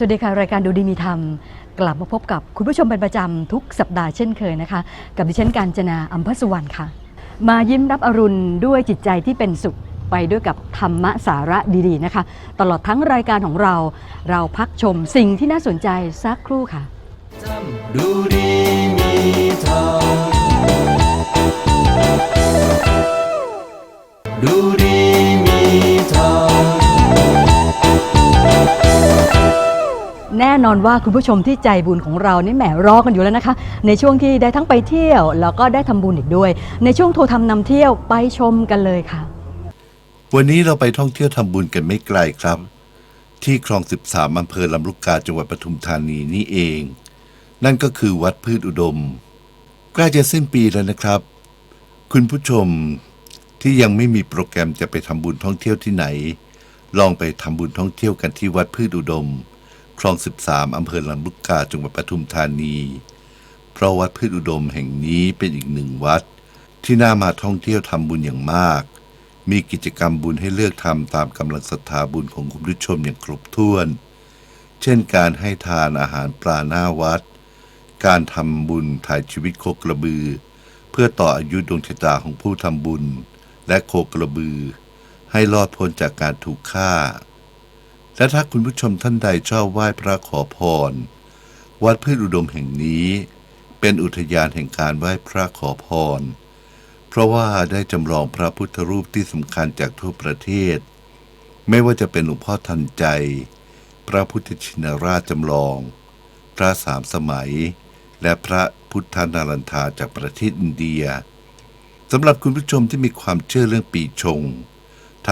สวัสดีค่ะ รายการดูดีมีธรรม กลับมาพบกับคุณผู้ชมเป็นประจำทุกสัปดาห์เช่นเคยนะคะ กับดิฉันการจนาอัมพสุวรรณค่ะ มายิ้มรับอรุณด้วยจิตใจที่เป็นสุขไปด้วยกับธรรมะสาระดีๆนะคะ ตลอดทั้งรายการของเรา เราพักชมสิ่งที่น่าสนใจสักครู่ค่ะดูดีมีธรรมดูดี แน่นอนว่าคุณผู้ชมที่ใจบุญของเรานี่แหมรอกันอยู่แล้วนะคะ ในช่วงที่ได้ทั้งไปเที่ยว แล้วก็ได้ทำบุญอีกด้วย ในช่วงโทรทำนำเที่ยวไปชมกันเลยค่ะ วันนี้เราไปท่องเที่ยวทำบุญกันไม่ไกลครับ ที่คลอง 13อำเภอลำลูกกาจังหวัดปทุมธานีนี่เอง นั่นก็คือวัดพืชอุดม ใกล้จะสิ้นปีแล้วนะครับ คุณผู้ชมที่ยังไม่มีโปรแกรมจะไปทำบุญท่องเที่ยวที่ไหน ลองไปทำบุญท่องเที่ยวกันที่วัดพืชอุดม คลอง 13 อำเภอลำลูกกาจังหวัดปทุมธานี เพราะวัดพืชอุดมแห่งนี้เป็นอีกหนึ่งวัด ที่น่ามาท่องเที่ยวทำบุญอย่างมาก มีกิจกรรมบุญให้เลือกทำตามกำลังศรัทธาบุญของคุณผู้ชมอย่างครบถ้วน เช่นการให้ทานอาหารปลาหน้าวัด การทำบุญถ่ายชีวิตโคกระบือ เพื่อต่ออายุดวงชะตาของผู้ทำบุญ และโคกระบือ ให้รอดพ้นจากการถูกฆ่า และถ้าคุณผู้ชมท่านใดชอบไหว้พระขอพร วัดพืชอุดมแห่งนี้ เป็นอุทยานแห่งการไหว้พระขอพร เพราะว่าได้จำลองพระพุทธรูปที่สำคัญจากทั่วประเทศ ไม่ว่าจะเป็นหลวงพ่อทันใจ พระพุทธชินราชจำลอง พระสามสมัย และพระพุทธนารันทาจากประเทศอินเดียสำหรับคุณผู้ชมที่มีความเชื่อเรื่องปีชง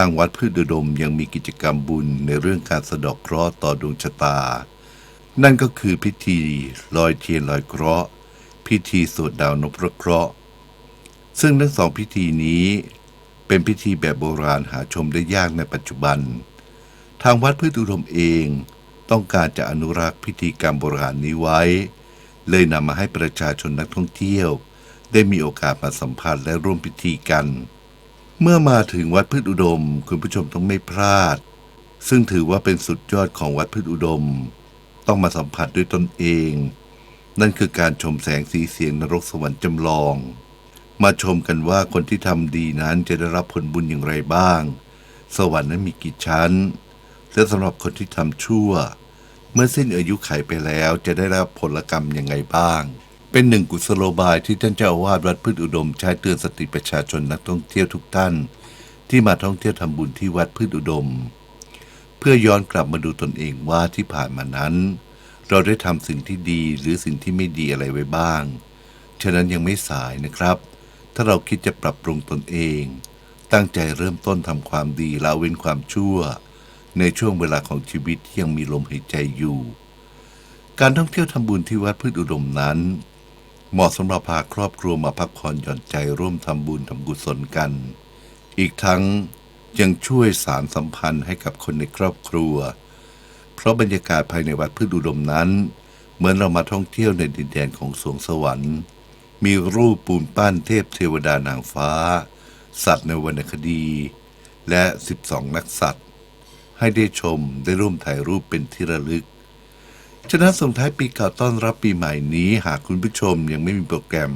ทางวัดพืชอุดมยังมีกิจกรรมบุญในเรื่องการสะดอกเคราะห์ต่อดวงชะตา นั่นก็คือพิธีลอยเทียนลอยเคราะห์ พิธีสวดดาวนพระเคราะห์ ซึ่งทั้งสองพิธีนี้เป็นพิธีแบบโบราณหาชมได้ยากในปัจจุบัน ทางวัดพืชอุดมเองต้องการจะอนุรักษ์พิธีกรรมโบราณนี้ไว้ เลยนำมาให้ประชาชนนักท่องเที่ยว ได้มีโอกาสมาสัมผัสและร่วมพิธีกัน เมื่อมาถึงวัดพืชอุดม คุณผู้ชมต้องไม่พลาด ซึ่งถือว่าเป็นสุดยอดของวัดพืชอุดม ต้องมาสัมผัสด้วยตนเอง นั่นคือการชมแสงสีเสียงนรกสวรรค์จำลอง มาชมกันว่าคนที่ทำดีนั้นจะได้รับผลบุญอย่างไรบ้าง สวรรค์นั้นมีกี่ชั้น และสำหรับคนที่ทำชั่ว เมื่อสิ้นอายุไขไปแล้วจะได้รับผลกรรมยังไงบ้าง เป็นหนึ่งกุศโลบายที่ท่านเจ้าอาวาสวัดพืชอุดมใช้เตือนสติประชาชนนักท่องเที่ยวทุกท่าน ที่มาท่องเที่ยวทำบุญที่วัดพืชอุดม เพื่อย้อนกลับมาดูตนเองว่าที่ผ่านมานั้น เราได้ทำสิ่งที่ดีหรือสิ่งที่ไม่ดีอะไรไว้บ้าง ฉะนั้นยังไม่สายนะครับ ถ้าเราคิดจะปรับปรุงตนเอง ตั้งใจเริ่มต้นทำความดีละเว้นความชั่ว ในช่วงเวลาของชีวิตที่ยังมีลมหายใจอยู่ การท่องเที่ยวทำบุญที่วัดพืชอุดมนั้น เหมาะสำหรับพาครอบครัวมาพักผ่อนหย่อนใจร่วมทำบุญทำกุศลกัน อีกทั้งยังช่วยสารสัมพันธ์ให้กับคนในครอบครัว เพราะบรรยากาศภายในวัดพืชอุดมนั้น เหมือนเรามาท่องเที่ยวในดินแดนของสวงสวรรค์ มีรูปปูนปั้นเทพเทวดานางฟ้า สัตว์ในวรรณคดี และ 12 นักสัตว์ ให้ได้ชมได้ร่วมถ่ายรูปเป็นที่ระลึก ฉะนั้นส่งท้ายปีเก่าต้อนรับปีใหม่นี้ หากคุณผู้ชมยังไม่มีโปรแกรม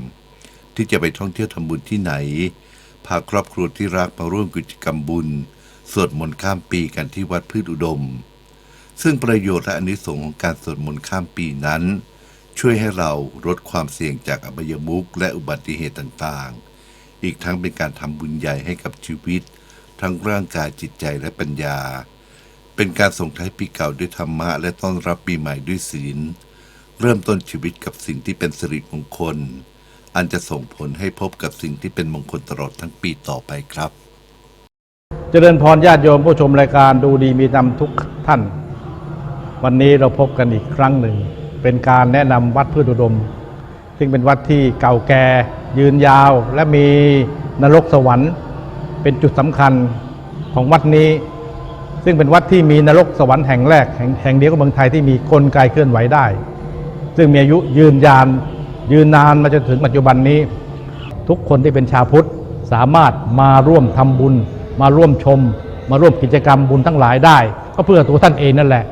ที่จะไปท่องเที่ยวทำบุญที่ไหน พาครอบครัวที่รักมาร่วมกิจกรรมบุญ สวดมนต์ข้ามปีกันที่วัดพืชอุดม ซึ่งประโยชน์และอนิสงส์ของการสวดมนต์ข้ามปีนั้น ช่วยให้เราลดความเสี่ยงจากอบายมุขและอุบัติเหตุต่างๆ อีกทั้งเป็นการทำบุญใหญ่ให้กับชีวิต ทั้งร่างกายจิตใจและปัญญา เป็นการส่งท้ายปีเก่าด้วยธรรมะ และต้อนรับปีใหม่ด้วยศีล เริ่มต้นชีวิตกับสิ่งที่เป็นสิริมงคล อันจะส่งผลให้พบกับสิ่งที่เป็นมงคลตลอดทั้งปีต่อไปครับ เจริญพรญาติโยมผู้ชมรายการดูดีมีธรรมทุกท่าน วันนี้เราพบกันอีกครั้งหนึ่ง เป็นการแนะนำวัดพืชอุดม ซึ่งเป็นวัดที่เก่าแก่ยืนยาวและมีนรกสวรรค์ เป็นจุดสำคัญของวัดนี้ ซึ่งเป็นวัดที่มีนรกสวรรค์แห่งแรกแห่งแห่งเดียวของเมืองไทยที่มีกลไกเคลื่อนไหวได้ ซึ่งมีอายุยืนยานยืนนานมาจนถึงปัจจุบันนี้ ทุกคนที่เป็นชาวพุทธสามารถมาร่วมทำบุญ มาร่วมชม มาร่วมกิจกรรมบุญทั้งหลายได้ ก็เพื่อตัวท่านเองนั่นแหละ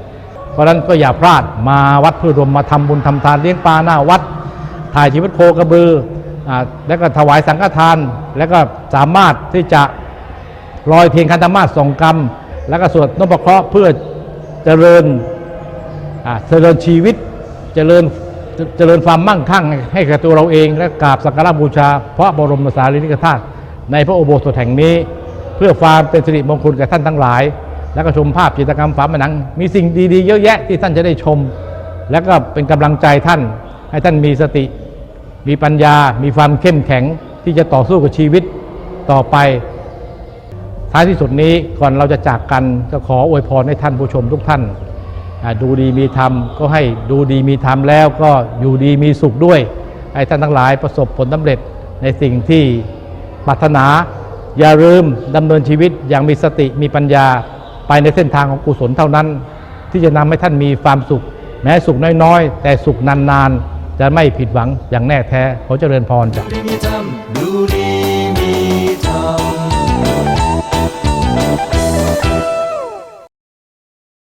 เพราะฉะนั้นก็อย่าพลาดมาวัดเพื่อรวมมาทำบุญทำทานเลี้ยงปลาหน้าวัด ถ่ายชีวิตโคกระบือแล้วก็ถวายสังฆทาน แล้วก็สามารถที่จะลอยเทียนคันธมาศส่งกรรม แล้วก็สวดนพเคราะห์เพื่อเจริญเจริญชีวิตเจริญเจริญความมั่งคั่งให้กับตัวเราเอง และกราบสักการะบูชาพระบรมสารีริกธาตุในพระโอโบสถแห่งนี้ เพื่อความเป็นสิริมงคลแก่ท่านทั้งหลาย และก็ชมภาพจิตรกรรมฝาผนัง มีสิ่งดีๆ เยอะแยะที่ท่านจะได้ชม และก็เป็นกำลังใจท่าน ให้ท่านมีสติ มีปัญญา มีความเข้มแข็งที่จะต่อสู้กับชีวิตต่อไป ท้ายที่สุดนี้ก่อนเราจะจากกันก็ขออวยพรให้ท่านผู้ชมทุกท่าน ดูดีมีธรรมก็ให้ดูดีมีธรรมแล้วก็อยู่ดีมีสุขด้วยให้ท่านทั้งหลายประสบผลสำเร็จในสิ่งที่ปรารถนา อย่าลืมดำเนินชีวิตอย่างมีสติมีปัญญาไปในเส้นทางของกุศลเท่านั้น ที่จะนำให้ท่านมีความสุข แม้สุขน้อยๆ แต่สุขนานๆ จะไม่ผิดหวังอย่างแน่แท้ขอเจริญพรจ้ะ